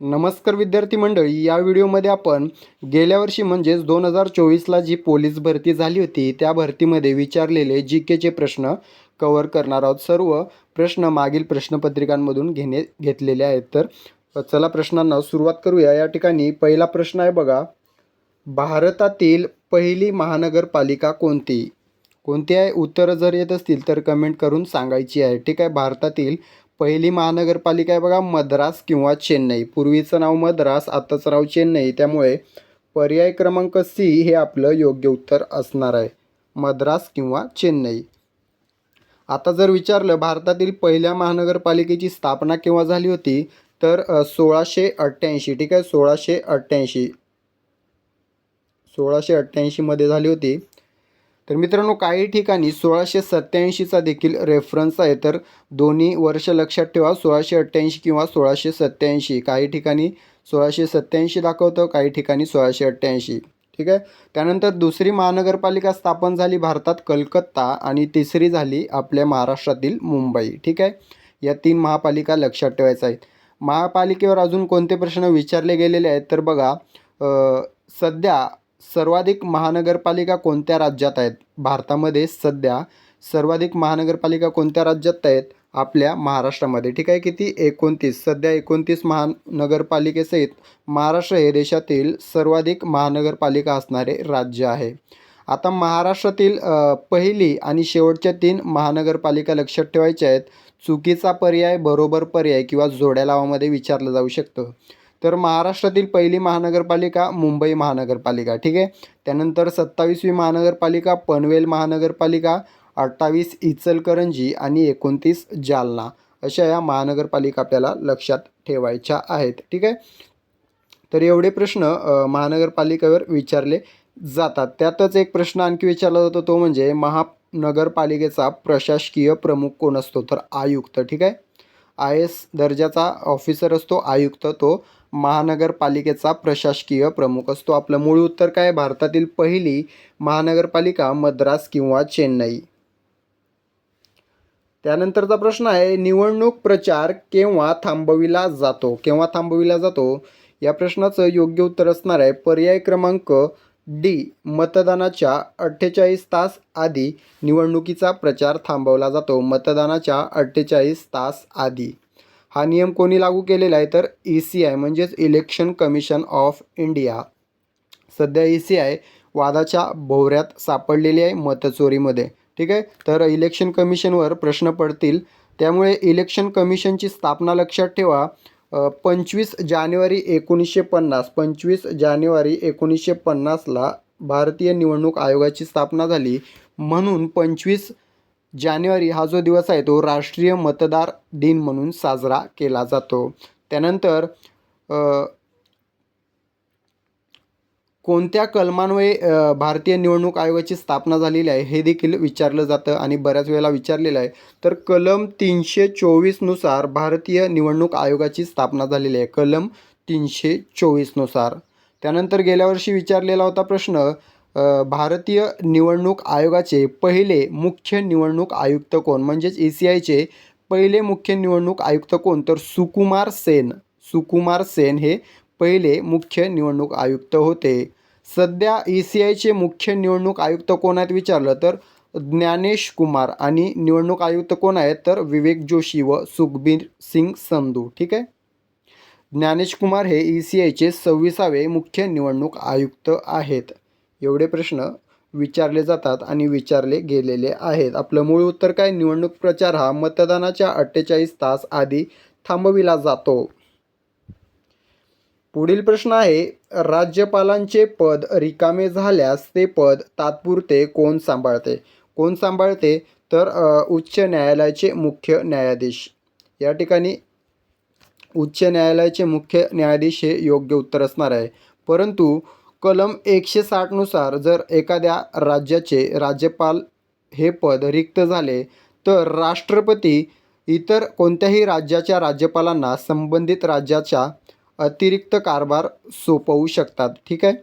नमस्कार विद्यार्थी मंडळी या व्हिडिओमध्ये आपण गेल्या वर्षी म्हणजेच दोन हजार चोवीसला जी पोलीस भरती झाली होती त्या भरतीमध्ये विचारलेले जी केचे प्रश्न कवर करणार आहोत. सर्व प्रश्न मागील प्रश्नपत्रिकांमधून घेणे घेतलेले आहेत. तर चला प्रश्नांना सुरुवात करूया. या ठिकाणी पहिला प्रश्न आहे बघा. भारतातील पहिली महानगरपालिका कोणती? कोणती आहे? उत्तरं जर येत असतील तर कमेंट करून सांगायची आहे. ठीक आहे? भारतातील पहिली महानगरपालिका आहे बघा मद्रास किंवा चेन्नई. पूर्वीचं नाव मद्रास आत्ताचं नाव चेन्नई. त्यामुळे पर्याय क्रमांक सी हे आपलं योग्य उत्तर असणार आहे. मद्रास किंवा चेन्नई. आता जर विचारलं भारतातील पहिल्या महानगरपालिकेची स्थापना केव्हा झाली होती? तर सोळाशे अठ्ठ्याऐंशी. ठीक आहे? सोळाशे अठ्ठ्याऐंशी. सोळाशे अठ्ठ्याऐंशीमध्ये झाली होती. तर मित्रांनो काही ठिकाणी सोळाशे सत्त्याऐंशीचा देखील रेफरन्स आहे. तर दोन्ही वर्ष लक्षात ठेवा सोळाशे अठ्ठ्याऐंशी किंवा सोळाशे सत्त्याऐंशी. काही ठिकाणी सोळाशे सत्त्याऐंशी दाखवतं काही ठिकाणी सोळाशे अठ्ठ्याऐंशी. ठीक आहे? त्यानंतर दुसरी महानगरपालिका स्थापन झाली भारतात कलकत्ता आणि तिसरी झाली आपल्या महाराष्ट्रातील मुंबई. ठीक आहे? या तीन महापालिका लक्षात ठेवायच्या आहेत. महापालिकेवर अजून कोणते प्रश्न विचारले गेलेले आहेत? तर बघा सध्या सर्वाधिक महानगरपालिका कोणत्या राज्यात आहेत? भारतामध्ये सध्या सर्वाधिक महानगरपालिका कोणत्या राज्यात आहेत? आपल्या महाराष्ट्रामध्ये. ठीक आहे किती? एकोणतीस. सध्या एकोणतीस महानगरपालिकेसहित महाराष्ट्र हे देशातील सर्वाधिक महानगरपालिका असणारे राज्य आहे. आता महाराष्ट्रातील पहिली आणि शेवटच्या तीन महानगरपालिका लक्षात ठेवायच्या आहेत. चुकीचा पर्याय बरोबर पर्याय किंवा जोड्या लावामध्ये विचारलं जाऊ शकतं. तर महाराष्ट्रातील पहिली महानगरपालिका मुंबई महानगरपालिका ठीक आहे? त्यानंतर सत्तावीसवी महानगरपालिका पनवेल महानगरपालिका अठ्ठावीस इचलकरंजी आणि एकोणतीस जालना अशा या महानगरपालिका आपल्याला लक्षात ठेवायच्या आहेत ठीक आहे? तर एवढे प्रश्न महानगरपालिकेवर विचारले जातात. त्यातच एक प्रश्न आणखी विचारला जातो तो म्हणजे महानगरपालिकेचा प्रशासकीय प्रमुख कोण असतो? तर आयुक्त ठीक आहे? आय एस दर्जाचा ऑफिसर असतो आयुक्त तो महानगरपालिकेचा प्रशासकीय प्रमुख असतो. आपलं मूळ उत्तर काय? भारतातील पहिली महानगरपालिका मद्रास किंवा चेन्नई. त्यानंतरचा प्रश्न आहे निवडणूक प्रचार केव्हा थांबविला जातो? केव्हा थांबविला जातो? या प्रश्नाचं योग्य उत्तर असणार आहे पर्याय क्रमांक डी मतदानाच्या अठ्ठेचाळीस तास आधी निवडणुकीचा प्रचार थांबवला जातो. मतदानाच्या अठ्ठेचाळीस तास आधी. हा नियम कोणी लागू केलेला आहे तर ई सी आय म्हणजेच इलेक्शन कमिशन ऑफ इंडिया सध्या ई सी आय वादाच्या भोवऱ्यात सापडलेली आहे मतचोरीमध्ये. ठीक आहे? तर इलेक्शन कमिशनवर प्रश्न पडतील. त्यामुळे इलेक्शन कमिशनची स्थापना लक्षात ठेवा. पंचवीस जानेवारी एकोणीसशे पन्नास पंचवीस जानेवारी एकोणीसशे पन्नासला भारतीय निवडणूक आयोगाची स्थापना झाली. म्हणून पंचवीस जानेवारी हा जो दिवस आहे तो राष्ट्रीय मतदार दिन म्हणून साजरा केला जातो. त्यानंतर कोणत्या कलमान्वये भारतीय निवडणूक आयोगाची स्थापना झालेली आहे हे देखील विचारलं जातं आणि बऱ्याच वेळेला विचारलेलं आहे. तर कलम तीनशे चोवीसनुसार भारतीय निवडणूक आयोगाची स्थापना झालेली आहे. कलम तीनशे चोवीसनुसार त्यानंतर गेल्या वर्षी विचारलेला होता प्रश्न भारतीय निवडणूक आयोगाचे पहिले मुख्य निवडणूक आयुक्त कोण? म्हणजेच ई सी आयचे पहिले मुख्य निवडणूक आयुक्त कोण? तर सुकुमार सेन. सुकुमार सेन हे पहिले मुख्य निवडणूक आयुक्त होते. सध्या ई सी आयचे मुख्य निवडणूक आयुक्त कोण आहेत विचारलं तर ज्ञानेश कुमार आणि निवडणूक आयुक्त कोण आहेत तर विवेक जोशी व सुखबीर सिंग संधू. ठीक आहे? ज्ञानेश कुमार हे ई सी आयचे सव्वीसावे मुख्य निवडणूक आयुक्त आहेत. एवढे प्रश्न विचारले जातात आणि विचारले गेलेले आहेत. आपलं मूळ उत्तर काय? निवडणूक प्रचार हा मतदानाच्या अठ्ठेचाळीस तास आधी थांबविला जातो. पुढील प्रश्न आहे राज्यपालांचे पद रिकामे झाल्यास ते पद तात्पुरते कोण सांभाळते? कोण सांभाळते? तर उच्च न्यायालयाचे मुख्य न्यायाधीश. या ठिकाणी उच्च न्यायालयाचे मुख्य न्यायाधीश हे योग्य उत्तर असणार आहे. परंतु कलम एकशे साठनुसार जर एखाद्या राज्याचे राज्यपाल हे पद रिक्त झाले तर राष्ट्रपती इतर कोणत्याही राज्याच्या राज्यपालांना संबंधित राज्याच्या अतिरिक्त कारभार सोपवू शकतात. ठीक आहे?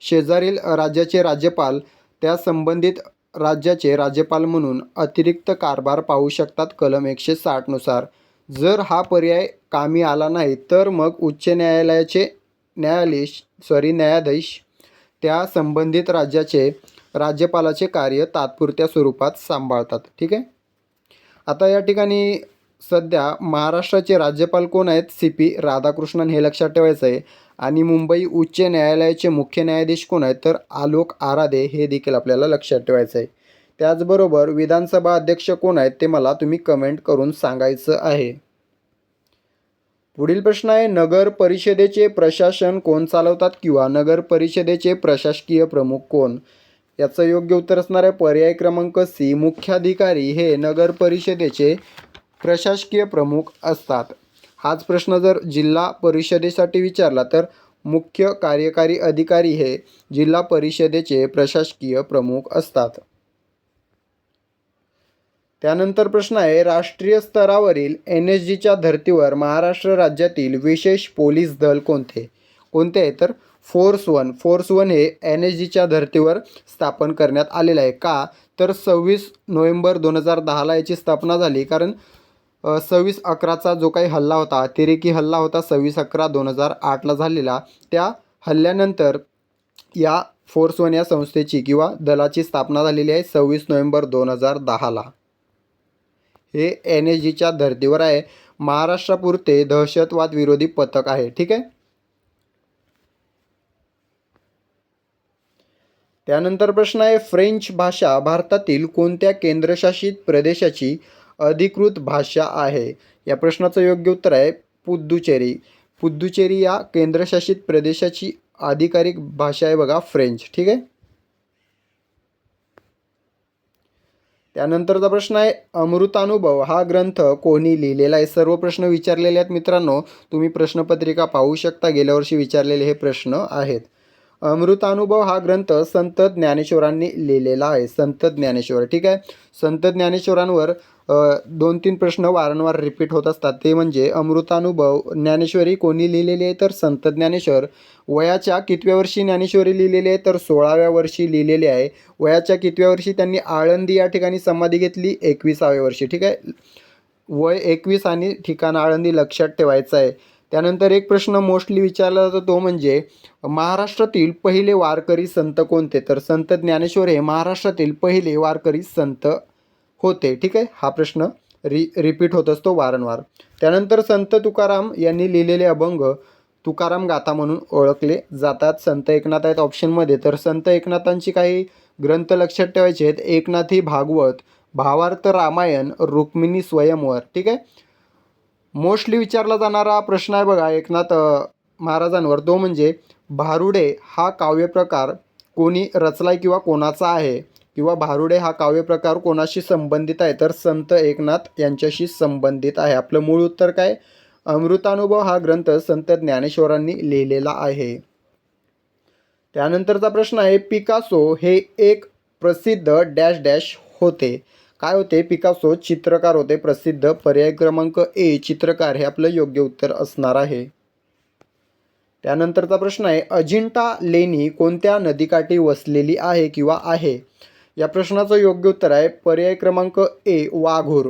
शेजारील राज्याचे राज्यपाल त्या संबंधित राज्याचे राज्यपाल म्हणून अतिरिक्त कारभार पाहू शकतात कलम एकशे साठनुसार जर हा पर्याय कामी आला नाही तर मग उच्च न्यायालयाचे न्यायाधीश सॉरी न्यायाधीश त्या संबंधित राज्याचे राज्यपालाचे कार्य तात्पुरत्या स्वरूपात सांभाळतात. ठीक आहे? आता या ठिकाणी सध्या महाराष्ट्राचे राज्यपाल कोण आहेत? सी पी राधाकृष्णन हे लक्षात ठेवायचं आहे. आणि मुंबई उच्च न्यायालयाचे मुख्य न्यायाधीश कोण आहेत? तर आलोक आराधे हे देखील आपल्याला लक्षात ठेवायचं आहे. त्याचबरोबर विधानसभा अध्यक्ष कोण आहेत ते मला तुम्ही कमेंट करून सांगायचं आहे. पुढील प्रश्न आहे नगर परिषदेचे प्रशासन कोण चालवतात किंवा नगर परिषदेचे प्रशासकीय प्रमुख कोण? याचं योग्य उत्तर असणार आहे पर्याय क्रमांक सी मुख्याधिकारी हे नगर परिषदेचे प्रशासकीय प्रमुख असतात. हाच प्रश्न जर जिल्हा परिषदेसाठी विचारला तर मुख्य कार्यकारी अधिकारी हे जिल्हा परिषदेचे प्रशासकीय प्रमुख असतात. त्यानंतर प्रश्न आहे राष्ट्रीय स्तरावरील एन एस जीच्या धर्तीवर महाराष्ट्र राज्यातील विशेष पोलीस दल कोणते? कोणते आहे? तर फोर्स वन. फोर्स वन हे एन एस जीच्या धर्तीवर स्थापन करण्यात आलेलं आहे. का? तर सव्वीस नोव्हेंबर दोन हजार दहाला याची स्थापना झाली. कारण सव्वीस अकराचा जो काही हल्ला होता अतिरेकी हल्ला होता सव्वीस अकरा दोन हजार आठला झालेला त्या हल्ल्यानंतर या फोर्स वन या संस्थेची किंवा दलाची स्थापना झालेली आहे सव्वीस नोव्हेंबर दोन हजार दहाला. हे एन एस जीच्या धर्तीवर आहे. महाराष्ट्रापुरते दहशतवाद विरोधी पथक आहे. ठीक आहे? त्यानंतर प्रश्न आहे फ्रेंच भाषा भारतातील कोणत्या केंद्रशासित प्रदेशाची अधिकृत भाषा आहे? या प्रश्नाचं योग्य उत्तर आहे पुद्दुचेरी पुद्दुचेरी या केंद्रशासित प्रदेशाची आधिकारिक भाषा आहे बघा फ्रेंच. ठीक आहे? त्यानंतरचा प्रश्न आहे अमृतानुभव. हा ग्रंथ कोणी लिहिलेला आहे? सर्व प्रश्न विचारलेले आहेत मित्रांनो. तुम्ही प्रश्नपत्रिका पाहू शकता. गेल्या वर्षी विचारलेले हे प्रश्न आहेत. अमृतानुभव हा ग्रंथ संत ज्ञानेश्वरांनी लिहिलेला आहे. संत ज्ञानेश्वर. ठीक आहे? संत ज्ञानेश्वरांवर दोन तीन प्रश्न वारंवार रिपीट होत असतात. ते म्हणजे अमृतानुभव ज्ञानेश्वरी कोणी लिहिलेली आहे तर संत ज्ञानेश्वर. वयाच्या कितव्या वर्षी ज्ञानेश्वरी लिहिलेली आहे तर सोळाव्या वर्षी लिहिलेली आहे. वयाच्या कितव्या वर्षी त्यांनी आळंदी या ठिकाणी समाधी घेतली? एकविसाव्या वर्षी. ठीक आहे? वय एकवीस आणि ठिकाण आळंदी लक्षात ठेवायचं आहे. त्यानंतर एक प्रश्न मोस्टली विचारला जातो तो म्हणजे महाराष्ट्रातील पहिले वारकरी संत कोणते? तर संत ज्ञानेश्वर हे महाराष्ट्रातील पहिले वारकरी संत होते. ठीक आहे? हा प्रश्न रि रिपीट होत असतो वारंवार. त्यानंतर संत तुकाराम यांनी लिहिलेले अभंग तुकाराम गाथा म्हणून ओळखले जातात. संत एकनाथ आहेत ऑप्शनमध्ये तर संत एकनाथांची काही ग्रंथ लक्षात ठेवायचे आहेत. एकनाथी भागवत भावार्थ रामायण रुक्मिणी स्वयंवर. ठीक आहे? मोस्टली विचारला जाणारा प्रश्न आहे बघा एकनाथ महाराजांवर. तो म्हणजे भारुडे हा काव्यप्रकार कोणी रचलाय किंवा कोणाचा आहे? किंवा भारुडे हा काव्यप्रकार कोणाशी संबंधित आहे? तर संत एकनाथ यांच्याशी संबंधित आहे. आपलं मूळ उत्तर काय? अमृतानुभव हा ग्रंथ संत ज्ञानेश्वरांनी लिहिलेला आहे. त्यानंतरचा प्रश्न आहे पिकासो हे एक प्रसिद्ध डॅश डॅश होते. काय होते? पिकासो चित्रकार होते. प्रसिद्ध पर्याय क्रमांक ए चित्रकार. हे आपलं योग्य उत्तर असणार आहे. त्यानंतरचा प्रश्न आहे अजिंठा लेणी कोणत्या नदीकाठी वसलेली आहे किंवा आहे? या प्रश्नाचं योग्य उत्तर आहे पर्याय क्रमांक ए वाघूर.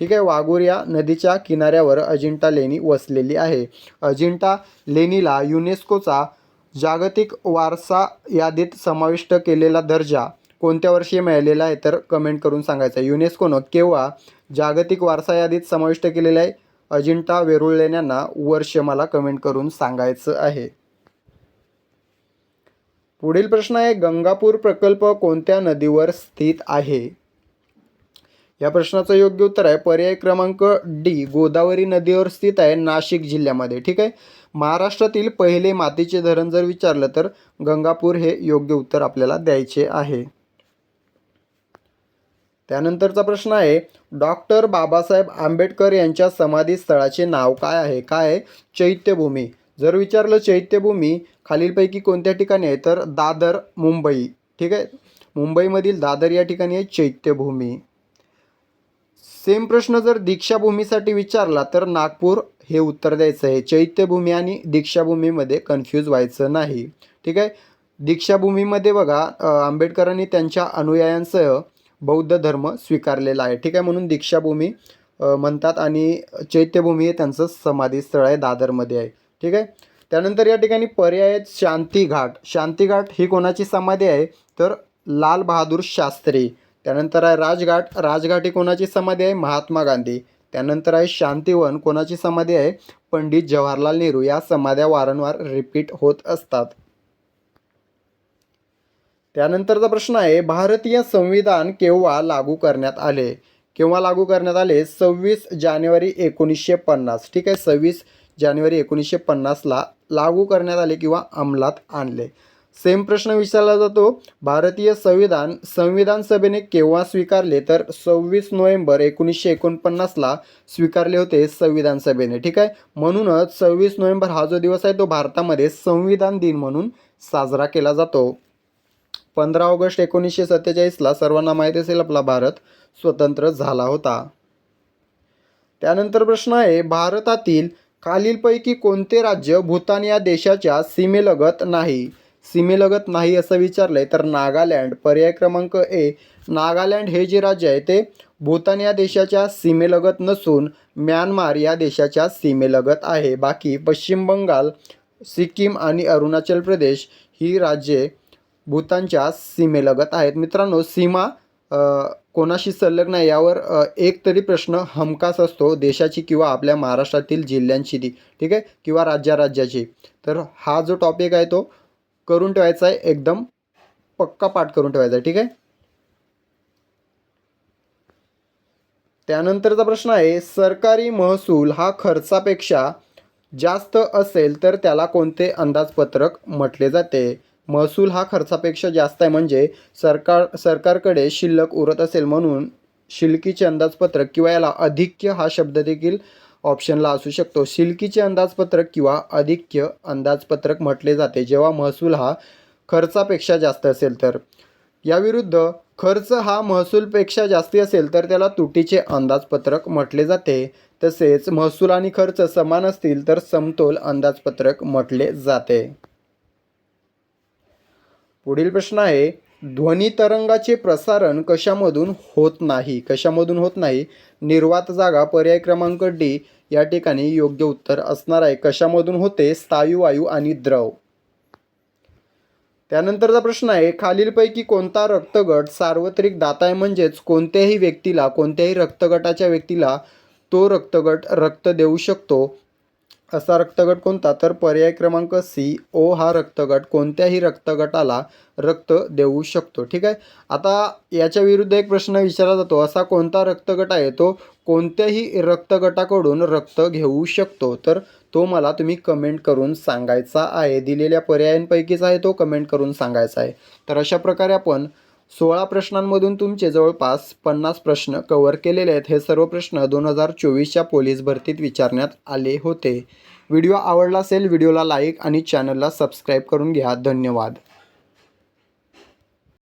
ठीक आहे वाघूर या नदीच्या किनाऱ्यावर अजिंठा लेणी वसलेली आहे. अजिंठा लेणीला युनेस्कोचा जागतिक वारसा यादीत समाविष्ट केलेला दर्जा कोणत्या वर्षी मिळालेला आहे तर कमेंट करून सांगायचं आहे. युनेस्कोनं केव्हा जागतिक वारसा यादीत समाविष्ट केलेलं आहे? अजिंठा वेरूळ लेण्यांना वर्ष मला कमेंट करून सांगायचं आहे. पुढील प्रश्न आहे गंगापूर प्रकल्प कोणत्या नदीवर स्थित आहे? या प्रश्नाचं योग्य उत्तर आहे पर्याय क्रमांक डी गोदावरी नदीवर स्थित आहे नाशिक जिल्ह्यामध्ये. ठीक आहे? महाराष्ट्रातील पहिले मातीचे धरण जर विचारलं तर गंगापूर हे योग्य उत्तर आपल्याला द्यायचे आहे. त्यानंतरचा प्रश्न आहे डॉक्टर बाबासाहेब आंबेडकर यांच्या समाधीस्थळाचे नाव काय आहे? काय आहे? चैत्यभूमी. जर विचारलं चैत्यभूमी खालीलपैकी कोणत्या ठिकाणी आहे? तर दादर मुंबई. ठीक आहे? मुंबईमधील दादर या ठिकाणी आहे चैत्यभूमी. सेम प्रश्न जर दीक्षाभूमीसाठी विचारला तर नागपूर हे उत्तर द्यायचं आहे. चैत्यभूमी आणि दीक्षाभूमीमध्ये कन्फ्यूज व्हायचं नाही. ठीक आहे? दीक्षाभूमीमध्ये बघा आंबेडकरांनी त्यांच्या अनुयायांसह बौद्ध धर्म स्वीकारलेला आहे. ठीक आहे? म्हणून दीक्षाभूमी म्हणतात आणि चैत्यभूमी हे त्यांचं समाधीस्थळ आहे दादरमध्ये आहे. ठीक आहे? त्यानंतर या ठिकाणी पर्याय आहेत शांतीघाट शांतीघाट ही कोणाची समाधी आहे? तर लाल बहादूर शास्त्री. त्यानंतर आहे राजघाट. राजघाट ही कोणाची समाधी आहे? महात्मा गांधी. त्यानंतर आहे शांतिवन. कोणाची समाधी आहे? पंडित जवाहरलाल नेहरू. या समाध्या वारंवार रिपीट होत असतात. त्यानंतरचा प्रश्न आहे भारतीय संविधान केव्हा लागू करण्यात आले? केव्हा लागू करण्यात आले? सव्वीस जानेवारी एकोणीसशे पन्नास. ठीक आहे सव्वीस जानेवारी एकोणीसशे पन्नासला लागू करण्यात आले किंवा अंमलात आणले. सेम प्रश्न विचारला जातो भारतीय संविधान संविधान सभेने केव्हा स्वीकारले तर सव्वीस नोव्हेंबर एकोणीसशे एकोणपन्नासला स्वीकारले होते संविधान सभेने ठीक आहे? म्हणूनच सव्वीस नोव्हेंबर हा जो दिवस आहे तो भारतामध्ये संविधान दिन म्हणून साजरा केला जातो. पंधरा ऑगस्ट एकोणीसशे सत्तेचाळीसला सर्वांना माहीत असेल आपला भारत स्वतंत्र झाला होता. त्यानंतर प्रश्न आहे भारतातील खालीलपैकी कोणते राज्य भूतान या देशाच्या सीमेलगत नाही? सीमेलगत नाही असं विचारलंय तर नागालँड. पर्याय क्रमांक ए नागालँड हे जे राज्य आहे ते भूतान या देशाच्या सीमेलगत नसून म्यानमार या देशाच्या सीमेलगत आहे. बाकी पश्चिम बंगाल सिक्कीम आणि अरुणाचल प्रदेश ही राज्ये भूतानच्या सीमेलगत आहेत. मित्रांनो सीमा कोणाशी संलग्न आहे यावर एक तरी प्रश्न हमखास असतो देशाची किंवा आपल्या महाराष्ट्रातील जिल्ह्यांची ती ठीक आहे? किंवा राज्या राज्याची तर हा जो टॉपिक आहे तो करून ठेवायचा आहे एकदम पक्का पाठ करून ठेवायचा आहे ठीक आहे? त्यानंतरचा प्रश्न आहे सरकारी महसूल हा खर्चापेक्षा जास्त असेल तर त्याला कोणते अंदाजपत्रक म्हटले जाते? महसूल हा खर्चापेक्षा जास्त आहे म्हणजे सरकार सरकारकडे शिल्लक उरत असेल म्हणून शिल्कीचे अंदाजपत्रक किंवा याला अधिक्य हा शब्द देखील ऑप्शनला असू शकतो. शिल्कीचे अंदाजपत्रक किंवा अधिक्य अंदाजपत्रक म्हटले जाते. जेव्हा महसूल हा खर्चापेक्षा जास्त असेल तर. याविरुद्ध खर्च हा महसूलपेक्षा जास्ती असेल तर त्याला तुटीचे अंदाजपत्रक म्हटले जाते. तसेच महसूल आणि खर्च समान असतील तर समतोल अंदाजपत्रक म्हटले जाते. पुढील प्रश्न आहे ध्वनी तरंगाचे प्रसारण कशामधून होत नाही? कशामधून होत नाही? निर्वात जागा पर्याय क्रमांक डी या ठिकाणी योग्य उत्तर असणार आहे. कशामधून होते? स्थायू वायू आणि द्रव. त्यानंतरचा प्रश्न आहे खालीलपैकी कोणता रक्तगट सार्वत्रिक दाता आहे म्हणजेच कोणत्याही व्यक्तीला कोणत्याही रक्तगटाच्या व्यक्तीला तो रक्तगट रक्त देऊ शकतो? असा रक्तगट कोणता? तर पर्याय क्रमांक सी ओ हा रक्तगट. कोणत्याही रक्तगटाला रक्त देऊ शकतो. ठीक आहे? आता याच्या विरुद्ध एक प्रश्न विचारला जातो. असा कोणता रक्तगट आहे? तो कोणत्याही रक्तगटाकडून रक्त घेऊ शकतो. तर तो मला तुम्ही कमेंट करून सांगायचा आहे. दिलेल्या पर्यायांपैकीच आहे तो कमेंट करून सांगायचा आहे. तर अशा प्रकारे आपण सोळा प्रश्नांमधून तुमचे जवळपास पन्नास प्रश्न कव्हर केलेले आहेत. हे सर्व प्रश्न दोन हजार चोवीसच्या पोलीस भरतीत विचारण्यात आले होते. व्हिडिओ आवडला असेल व्हिडिओला लाईक आणि चॅनलला सबस्क्राईब करून घ्या. धन्यवाद.